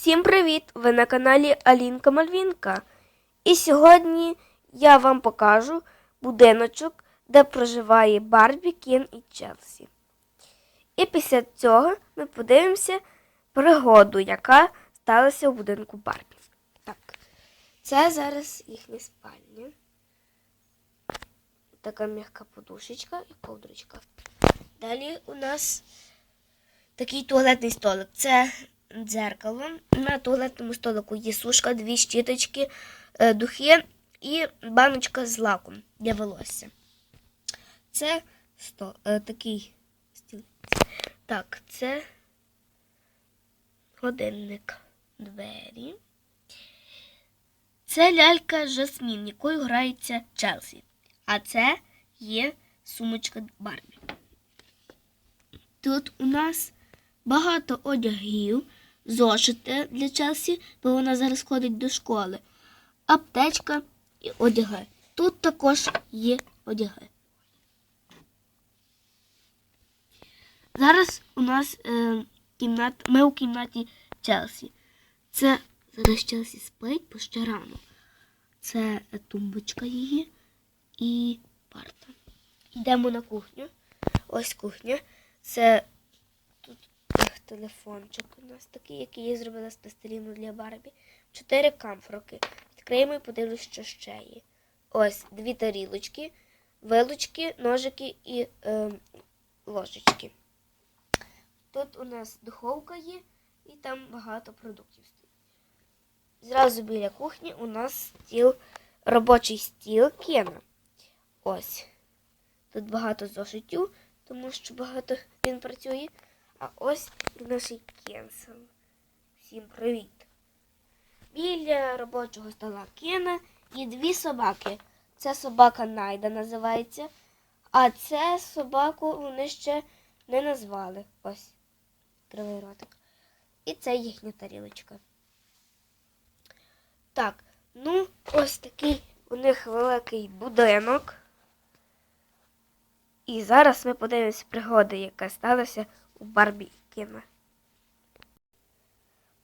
Всім привіт! Ви на каналі Алінка Мальвінка. І сьогодні я вам покажу будиночок, де проживає Барбі, Кен і Челсі. І після цього ми подивимося пригоду, яка сталася у будинку Барбі. Так, це зараз їхня спальня. Така м'яка подушечка і ковдрочка. Далі у нас такий туалетний столик. Це дзеркало. На туалетному столику є сушка, дві щіточки, е, духи і баночка з лаком для волосся. Це сто, е, такий стіл. Так, це годинник. Двері. Це лялька Жасмін, якою грається Челсі. А це є сумочка Барбі. Тут у нас багато одягів, зошити для Челсі, бо вона зараз ходить до школи, аптечка і одяги. Тут також є одяги. Зараз у нас е, кімнат, ми у кімнаті Челсі. Це зараз Челсі спить, бо ще рано. Це тумбочка її і парта. Йдемо на кухню. Ось кухня. Це телефончик у нас такий, який я зробила з пластиліну для Барбі. Чотири камфроки. Відкриємо і подивлюсь, що ще є. Ось дві тарілочки, вилочки, ножики і е, ложечки. Тут у нас духовка є і там багато продуктів стоїть. Зразу біля кухні у нас стіл, робочий стіл Кена. Ось. Тут багато зошитів, тому що багато він працює. А ось і наш Кенсел. Всім привіт. Біля робочого стола Кена є дві собаки. Це собака Найда називається. А це собаку вони ще не назвали. Ось. Кривий ротик. І це їхня тарілочка. Так, ну, ось такий у них великий будинок. І зараз ми подивимося пригоду, яка сталася у Барбі і Кена.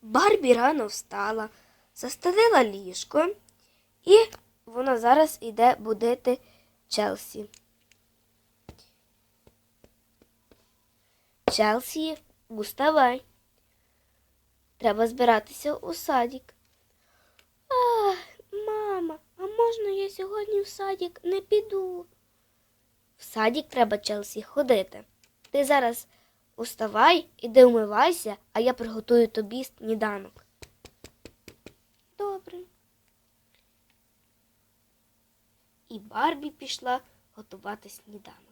Барбі рано встала, застелила ліжко, і вона зараз іде будити Челсі. Челсі, уставай. Треба збиратися у садик. Ах, мама, а можна я сьогодні в садик не піду? В садик треба Челсі ходити. Ти зараз уставай, іди вмивайся, а я приготую тобі сніданок. Добре. І Барбі пішла готувати сніданок.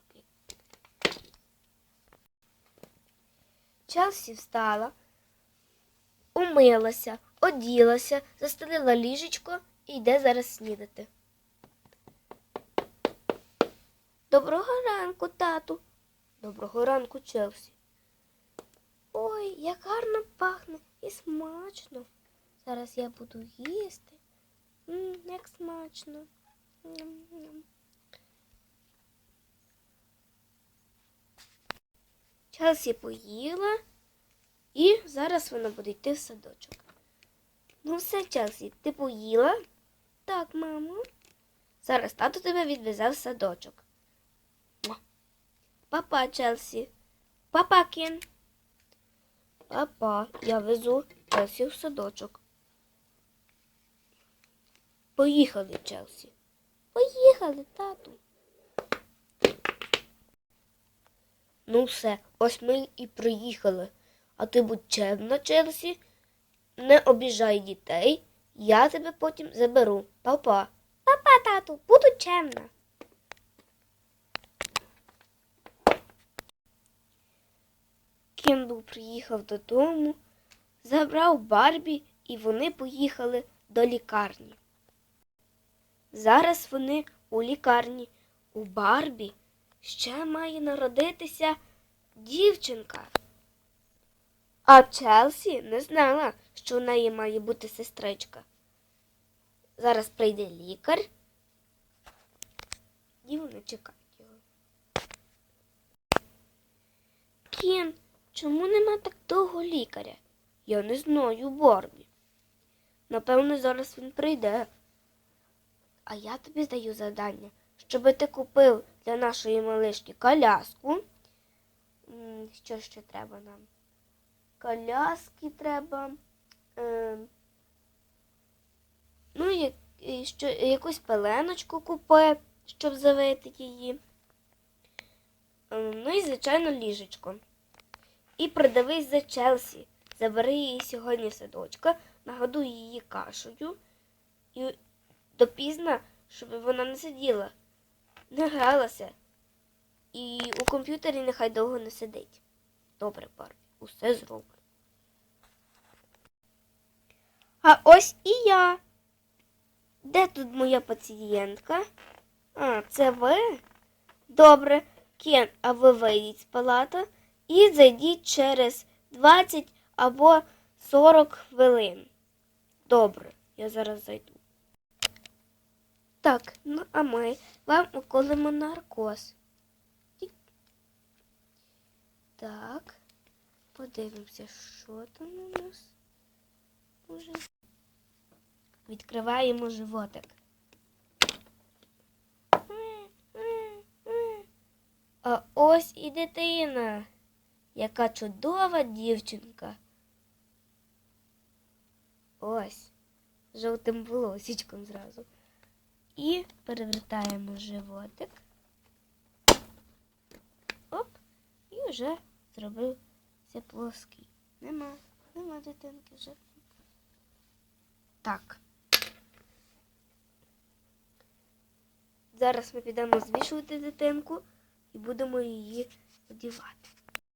Челсі встала, умилася, оділася, застелила ліжечко і йде зараз снідати. Доброго ранку, тату. Доброго ранку, Челсі. Ой, як гарно пахне і смачно. Зараз я буду їсти. М, як смачно. Ням-ням. Челсі поїла і зараз вона буде йти в садочок. Ну все, Челсі, ти поїла? Так, мамо. Зараз тато тебе відвезе в садочок. Папа, Челсі. Папа, Кен. Папа, я везу Челсі в садочок. Поїхали, Челсі. Поїхали, тату. Ну все, ось ми і приїхали. А ти будь чемна, Челсі. Не обіжай дітей. Я тебе потім заберу. Папа. Папа, тату, буду чемна. Кендл приїхав додому, забрав Барбі, і вони поїхали до лікарні. Зараз вони у лікарні. У Барбі ще має народитися дівчинка. А Челсі не знала, що у неї має бути сестричка. Зараз прийде лікар. І вони чекають його. Кен, чому нема так довго лікаря? Я не знаю, Барбі. Напевно, зараз він прийде. А я тобі даю завдання, щоб ти купив для нашої малишки коляску. Що ще треба нам? Коляски треба. Е, ну, і що, якусь пеленочку купи, щоб завити її. Е, ну і, звичайно, ліжечко. І придивись за Челсі. Забери її сьогодні садочка, нагодуй її кашею і допізна, щоб вона не сиділа, не гралася. І у комп'ютері нехай довго не сидить. Добре, Барбі, усе зроблю. А ось і я. Де тут моя пацієнтка? А, це ви? Добре, Кен, а ви вийдіть з палати і зайдіть через 20 або 40 хвилин. Добре, я зараз зайду. Так, ну а ми вам уколимо наркоз. Так, подивимося, що там у нас уже. Відкриваємо животик. А ось і дитина. Яка чудова дівчинка. Ось, жовтим волосічком зразу. І перевертаємо животик. Оп, і вже зробився плоский. Нема, нема дитинки вже. Так. Зараз ми підемо звішувати дитинку і будемо її одівати.